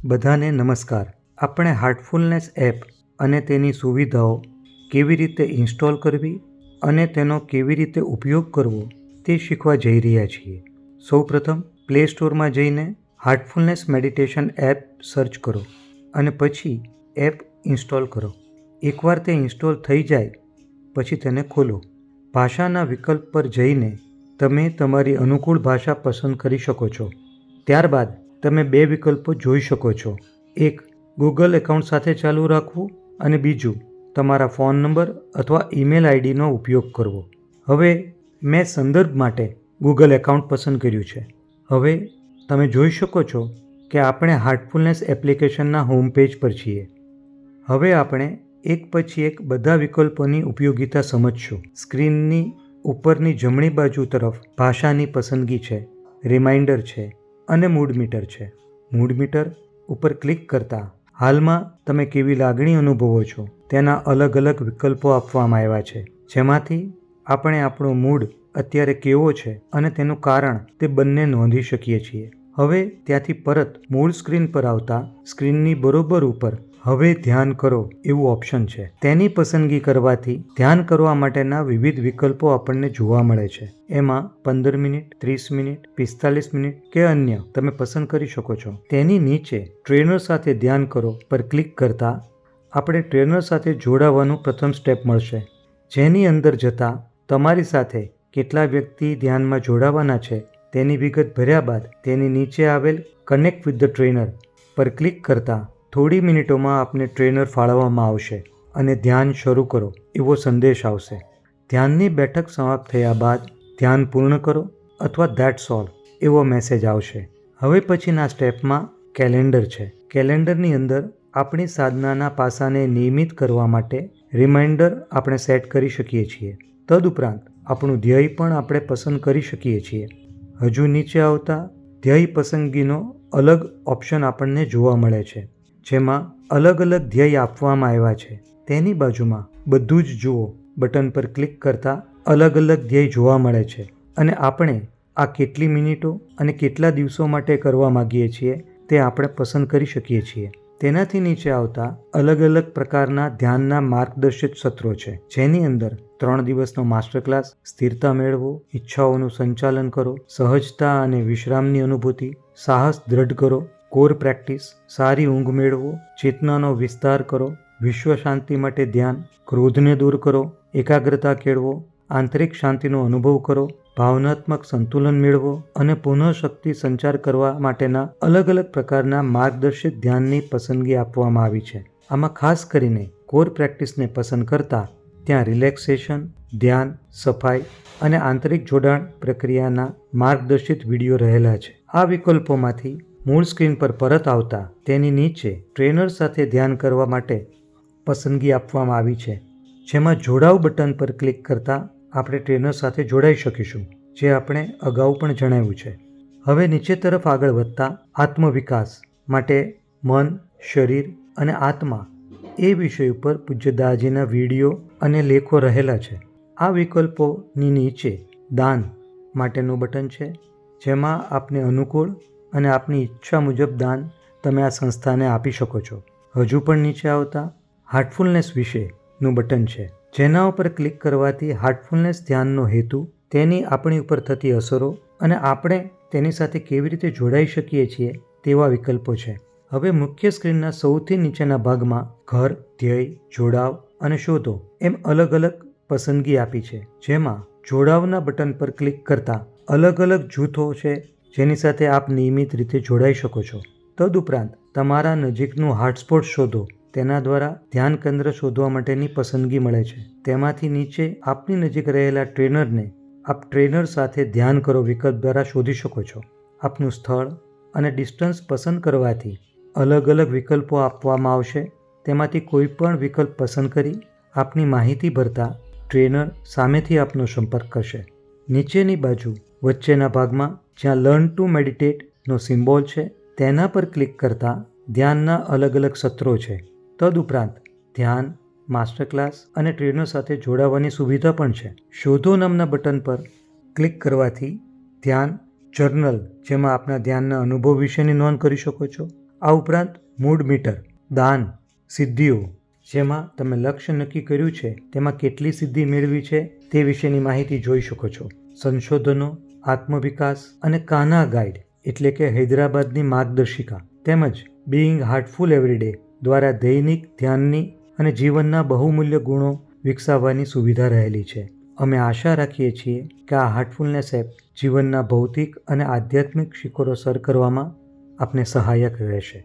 બધાને નમસ્કાર. આપણે હાર્ટફુલનેસ એપ અને તેની સુવિધાઓ કેવી રીતે ઇન્સ્ટોલ કરવી અને તેનો કેવી રીતે ઉપયોગ કરવો તે શીખવા જઈ રહ્યા છીએ. સૌપ્રથમ પ્લે સ્ટોરમાં જઈને હાર્ટફુલનેસ મેડિટેશન એપ સર્ચ કરો અને પછી એપ ઇન્સ્ટોલ કરો. એકવાર તે ઇન્સ્ટોલ થઈ જાય, પછી તેને ખોલો. ભાષાના વિકલ્પ પર જઈને તમે તમારી અનુકૂળ ભાષા પસંદ કરી શકો છો. ત્યારબાદ તમે બે વિકલ્પો જોઈ શકો છો. એક ગૂગલ એકાઉન્ટ સાથે ચાલુ રાખવું અને બીજું, તમારા ફોન નંબર અથવા ઈમેલ આઈડીનો ઉપયોગ કરવો. હવે, મેં સંદર્ભ માટે ગૂગલ એકાઉન્ટ પસંદ કર્યું છે. હવે, તમે જોઈ શકો છો કે આપણે હાર્ટફુલનેસ એપ્લિકેશનના હોમ પેજ પર છીએ. હવે આપણે એક પછી એક બધા વિકલ્પોની ઉપયોગિતા સમજશું. સ્ક્રીનની ઉપરની જમણી બાજુ તરફ ભાષાની પસંદગી છે. રિમાઇન્ડર છે. અને મૂડ મીટર છે. મૂડ મીટર ઉપર ક્લિક કરતાં હાલમાં તમે કેવી લાગણી અનુભવો છો તેના અલગ અલગ વિકલ્પો આપવામાં આવ્યા છે. જેમાંથી આપણે આપણો મૂડ અત્યારે કેવો છે અને તેનું કારણ તે બંને નોંધી શકીએ છીએ. હવે ત્યાંથી પરત મૂળ સ્ક્રીન પર આવતા સ્ક્રીનની બરોબર ઉપર હવે ધ્યાન કરો, એવું ઓપ્શન છે. તેની પસંદગી કરવાથી ધ્યાન કરવા માટેના વિવિધ વિકલ્પો આપણને જોવા મળે છે. એમાં પંદર મિનિટ, ત્રીસ મિનિટ, પિસ્તાલીસ મિનિટ કે અન્ય તમે પસંદ કરી શકો છો. તેની નીચે ટ્રેનર સાથે ધ્યાન કરો પર ક્લિક કરતા આપણે ટ્રેનર સાથે જોડાવાનું પ્રથમ સ્ટેપ મળશે. જેની અંદર જતાં તમારી સાથે કેટલા વ્યક્તિ ધ્યાનમાં જોડાવાના છે તેની વિગત ભર્યા બાદ તેની નીચે આવેલ કનેક્ટ વિથ ધ ટ્રેનર પર ક્લિક કરતાં થોડી મિનિટોમાં આપને ટ્રેનર ફાળવવામાં આવશે અને ધ્યાન શરૂ કરો, એવો સંદેશ આવશે. ધ્યાનની બેઠક સમાપ્ત થયા બાદ ધ્યાન પૂર્ણ કરો અથવા ધેટ્સ ઓલ એવો મેસેજ આવશે. હવે પછીના સ્ટેપમાં કેલેન્ડર છે. કેલેન્ડરની અંદર આપણી સાધનાના પાસાને નિયમિત કરવા માટે રિમાઇન્ડર આપણે સેટ કરી શકીએ છીએ. તદુપરાંત આપણું ધ્યેય પણ આપણે પસંદ કરી શકીએ છીએ. હજુ નીચે આવતા ધ્યેય પસંદગીનો અલગ ઓપ્શન આપણને જોવા મળે છે. જેમાં અલગ અલગ ધ્યેય આપવામાં આવ્યા છે. તેની બાજુમાં બધું જ જુઓ. બટન પર ક્લિક કરતાં અલગ અલગ ધ્યેય જોવા મળે છે. અને આપણે આ કેટલી મિનિટો અને કેટલા દિવસો માટે કરવા માગીએ છીએ તે આપણે પસંદ કરી શકીએ છીએ. તેનાથી નીચે આવતા અલગ અલગ પ્રકારના ધ્યાનના માર્ગદર્શિત સત્રો છે. જેની અંદર ત્રણ દિવસનો માસ્ટર ક્લાસ, સ્થિરતા મેળવો, ઈચ્છાઓનું સંચાલન કરો, સહજતા અને વિશ્રામની અનુભૂતિ, સાહસ દ્રઢ કરો કોર પ્રેક્ટિસ સારી ઊંઘ મેળવો, ચેતનાનો વિસ્તાર કરો, વિશ્વ શાંતિ માટે ધ્યાન, ક્રોધને દૂર કરો, એકાગ્રતા કેળવો, આંતરિક શાંતિનો અનુભવ કરો, ભાવનાત્મક સંતુલન મેળવો અને પુનઃશક્તિ સંચાર કરવા માટેના અલગ અલગ પ્રકારના માર્ગદર્શિત ધ્યાનની પસંદગી આપવામાં આવી છે. આમાં ખાસ કરીને કોર પ્રેક્ટિસને પસંદ કરતા ત્યાં રિલેક્સેશન ધ્યાન, સફાઈ અને આંતરિક જોડાણ પ્રક્રિયાના માર્ગદર્શિત વીડિયો રહેલા છે. આ વિકલ્પોમાંથી મૂળ સ્ક્રીન પર પરત આવતા તેની નીચે ટ્રેનર સાથે ધ્યાન કરવા માટે પસંદગી આપવામાં આવી છે. જેમાં જોડાવ બટન પર ક્લિક કરતાં આપણે ટ્રેનર સાથે જોડાઈ શકીશું, જે આપણે અગાઉ પણ જણાવ્યું છે. હવે નીચે તરફ આગળ વધતા આત્મવિકાસ માટે મન, શરીર અને આત્મા એ વિષય ઉપર પૂજ્ય દાજીના વીડિયો અને લેખો રહેલા છે. આ વિકલ્પોની નીચે દાન માટેનું બટન છે, જેમાં આપને અનુકૂળ અને આપની ઈચ્છા મુજબ દાન તમે આ સંસ્થાને આપી શકો છો. હજુ પણ નીચે આવતા હાર્ટફુલનેસ વિશેનું બટન છે. જેના ઉપર ક્લિક કરવાથી હાર્ટફુલનેસ ધ્યાનનો હેતુ, તેની આપણી ઉપર થતી અસરો અને આપણે તેની સાથે કેવી રીતે જોડાઈ શકીએ છીએ તેવા વિકલ્પો છે. હવે મુખ્ય સ્ક્રીનના સૌથી નીચેના ભાગમાં ઘર, ધ્યેય, જોડાવ અને શોધો એમ અલગ અલગ પસંદગી આપી છે. જેમાં જોડાવના બટન પર ક્લિક કરતાં અલગ અલગ જૂથો છે જેની સાથે આપ નિયમિત રીતે જોડાઈ શકો છો. તદુપરાંત, તમારા નજીકનું હાટસ્પોટ શોધો. તેના દ્વારા ધ્યાન કેન્દ્ર શોધવા માટેની પસંદગી મળે છે. તેમાંથી નીચે આપની નજીક રહેલા ટ્રેનરને આપ ટ્રેનર સાથે ધ્યાન કરો વિકલ્પ દ્વારા શોધી શકો છો. આપનું સ્થળ અને ડિસ્ટન્સ પસંદ કરવાથી અલગ અલગ વિકલ્પો આપવામાં આવશે. તેમાંથી કોઈ પણ વિકલ્પ પસંદ કરી આપની માહિતી ભરતા ટ્રેનર સામેથી આપનો સંપર્ક કરશે. નીચેની બાજુ વચ્ચેના ભાગમાં જ્યાં લર્ન ટુ મેડિટેટનો સિમ્બોલ છે, તેના પર ક્લિક કરતાં ધ્યાનના અલગ અલગ સત્રો છે. તદુપરાંત, ધ્યાન માસ્ટર ક્લાસ અને ટ્રેનર સાથે જોડાવાની સુવિધા પણ છે. શોધો નામના બટન પર ક્લિક કરવાથી ધ્યાન જર્નલ જેમાં આપના ધ્યાનના અનુભવ વિશેની નોંધ કરી શકો છો. આ ઉપરાંત મૂડ મીટર દાન, સિદ્ધિઓ, જેમાં તમે લક્ષ્ય નક્કી કર્યું છે, તેમાં કેટલી સિદ્ધિ મેળવી છે, તે વિશેની માહિતી જોઈ શકો છો. સંશોધનો આત્મવિકાસ અને કાના ગાઈડ, એટલે કે હૈદરાબાદની માર્ગદર્શિકા, તેમજ બિઈંગ હાર્ટફુલ એવરીડે દ્વારા દૈનિક ધ્યાનની અને જીવનના બહુમૂલ્ય ગુણો વિકસાવવાની સુવિધા રહેલી છે. અમે આશા રાખીએ છીએ કે આ હાર્ટફુલનેસ એપ જીવનના ભૌતિક અને આધ્યાત્મિક શિખરો સર કરવામાં આપને સહાયક રહેશે.